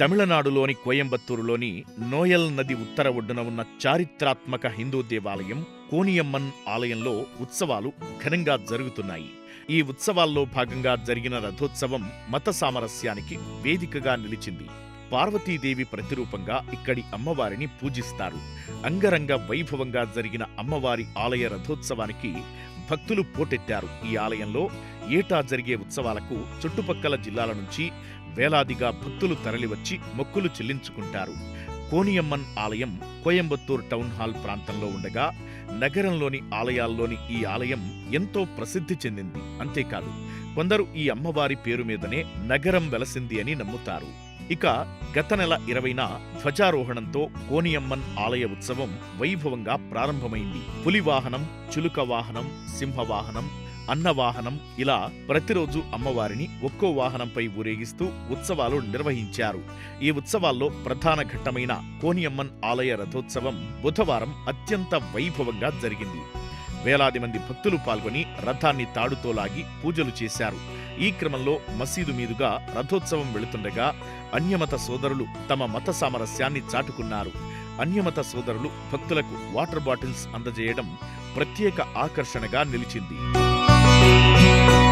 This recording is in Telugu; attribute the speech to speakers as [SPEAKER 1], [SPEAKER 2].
[SPEAKER 1] తమిళనాడులోని కోయంబత్తూరులోని నోయల్ నది ఉత్తర ఒడ్డున ఉన్న చారిత్రాత్మక హిందూ దేవాలయం కోనియమ్మన్ ఆలయంలో ఉత్సవాలు ఘనంగా జరుగుతున్నాయి. ఈ ఉత్సవాల్లో భాగంగా జరిగిన రథోత్సవం మత సామరస్యానికి వేదికగా నిలిచింది. పార్వతీదేవి ప్రతిరూపంగా ఇక్కడి అమ్మవారిని పూజిస్తారు. అంగరంగ వైభవంగా జరిగిన అమ్మవారి ఆలయ రథోత్సవానికి భక్తులు పోటెత్తారు. ఈ ఆలయంలో ఏటా జరిగే ఉత్సవాలకు చుట్టుపక్కల జిల్లాల నుంచి వేలాదిగా భక్తులు తరలివచ్చి మొక్కులు చెల్లించుకుంటారు. కోనియమ్మన్ ఆలయం కోయంబత్తూర్ టౌన్ హాల్ ప్రాంతంలో ఉండగా నగరంలోని ఆలయాల్లోని ఈ ఆలయం ఎంతో ప్రసిద్ధి చెందింది. అంతేకాదు కొందరు ఈ అమ్మవారి పేరు మీదనే నగరం వెలసింది అని నమ్ముతారు. ఇక గత నెల ఇరవైన ధ్వజారోహణంతో కోనియమ్మన్ ఆలయ ఉత్సవం వైభవంగా ప్రారంభమైంది. పులివాహనం చులుక వాహనం సింహవాహనం అన్నవాహనం ఇలా ప్రతిరోజు అమ్మవారిని ఒక్కో వాహనంపై ఊరేగిస్తూ ఉత్సవాలు నిర్వహించారు. ఈ ఉత్సవాల్లో ప్రధాన ఘట్టమైన కోనియమ్మన్ ఆలయ రథోత్సవం బుధవారం అత్యంత వైభవంగా జరిగింది. వేలాది మంది భక్తులు పాల్గొని రథాన్ని తాడుతో లాగి పూజలు చేశారు. ఈ క్రమంలో మసీదు మీదుగా రథోత్సవం వెళుతుండగా అన్యమత సోదరులు తమ మత సామరస్యాన్ని చాటుకున్నారు. అన్యమత సోదరులు భక్తులకు వాటర్ బాటిల్స్ అందజేయడం ప్రత్యేక ఆకర్షణగా నిలిచింది. Música